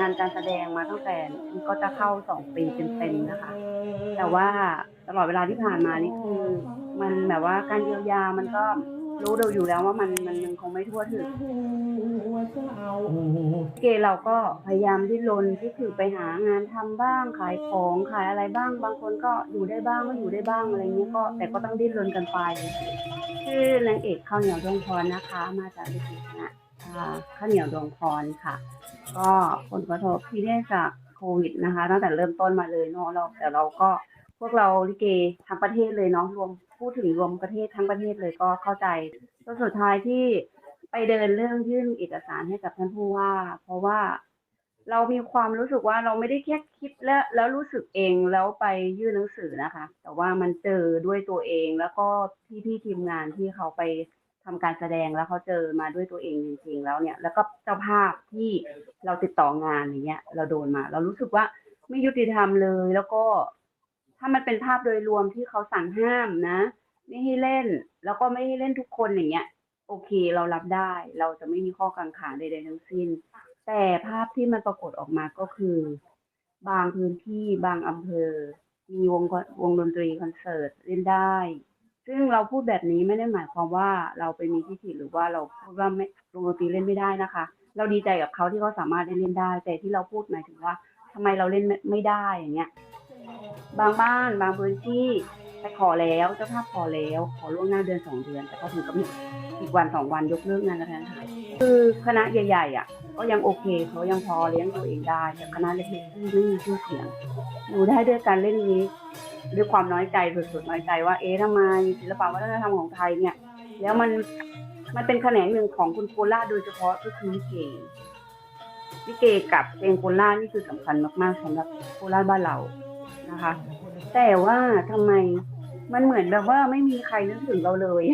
งานการแสดงมาตั้งแต่ก็จะเข้าสองปีเต็มๆนะคะ แต่ว่าตลอดเวลาที่ผ่านมานี่คือ มันแบบว่าการเยียวยามันก็รู้เราอยู่แล้วว่ามันมันมันคงไม่ทั่วถึงเกเราก็พยายามดิ้นรนที่คือไปหางานทำบ้างขายของขายอะไรบ้าง บางคนก็อยู่ได้บ้างไม่อยู่ได้บ้างอะไรเงี้ยก็แต่ก็ต้องดิ้นรนกันไปชื่อนางเอกข้าวเหนียวดวงพรนะคะ มาจากลิขิตนะอ่าข้าวเหนียวดวงพรค่ะ ก็ผลกระทบที่ได้จากโควิดนะคะ ตั้งแต่เริ่มต้นมาเลยเนาะเราแต่เราก็พวกเราลิเกทั้งประเทศเลยเนาะรวมพูดถึงรวมประเทศทั้งประเทศเลยก็เข้าใจจนสุดท้ายที่ไปเดินเรื่องยื่นเอกสารให้กับท่านผู้ว่า เพราะว่าเรามีความรู้สึกว่าเราไม่ได้แค่คิดและแล้วรู้สึกเองแล้วไปยื่นหนังสือนะคะ แต่ว่ามันเจอด้วยตัวเองแล้วก็พี่ๆทีมงานที่เขาไป ทำการแสดงแล้วเขาเจอมาด้วยตัวเองจริงๆแล้วเนี่ย แล้วก็เจ้าภาพที่เราติดต่องานอย่างเงี้ย เราโดนมา เรารู้สึกว่าไม่ยุติธรรมเลย แล้วก็ถ้ามันเป็นภาพโดยรวมที่เขาสั่งห้ามนะ ไม่ให้เล่น แล้วก็ไม่ให้เล่นทุกคนอย่างเงี้ย โอเคเรารับได้ เราจะไม่มีข้อกังขาใดๆทั้งสิ้น แต่ภาพที่มันปรากฏออกมาก็คือ บางพื้นที่บางอำเภอ มีวงวงดนตรีคอนเสิร์ตเล่นได้ ซึ่งเราพูดแบบนี้ไม่ได้หมายความว่าเราไปมีทิฐิหรือว่าเราพูดว่าไม่ลงดนตรีเล่นไม่ได้นะคะ เราดีใจกับเขาที่เขาสามารถได้เล่นได้ แต่ที่เราพูดหมายถึงว่าทำไมเราเล่นไม่ได้อย่างเงี้ย บางบ้านบางพื้นที่ ไปขอแล้วเจ้าภาพขอแล้ว ขอล่วงหน้าเดือนสองเดือน แต่พอถึงกำหนดอีกวันสองวันยกเลิกงานกระทันหันคือคณะใหญ่ๆอะก็ยังโอเคเขายังพอเลี้ยงตัวเองได้แต่คณะเล็กๆที่ไม่มีชื่อเสียงอยู่ได้ด้วยการเล่นนี้ ด้วยความน้อยใจสุดๆน้อยใจว่าเอ๊ะทำไมศิลปะวัฒนธรรมของไทยเนี่ย แล้วมันมันเป็นแขนงหนึ่งของคุณโคราชโดยเฉพาะก็คือลิเกลิเกกับเพลงโคราชนี่คือสำคัญมากๆสำหรับโคราชบ้านเรานะคะ แต่ว่าทำไมมันเหมือนแบบว่าไม่มีใครนึกถึงเราเลย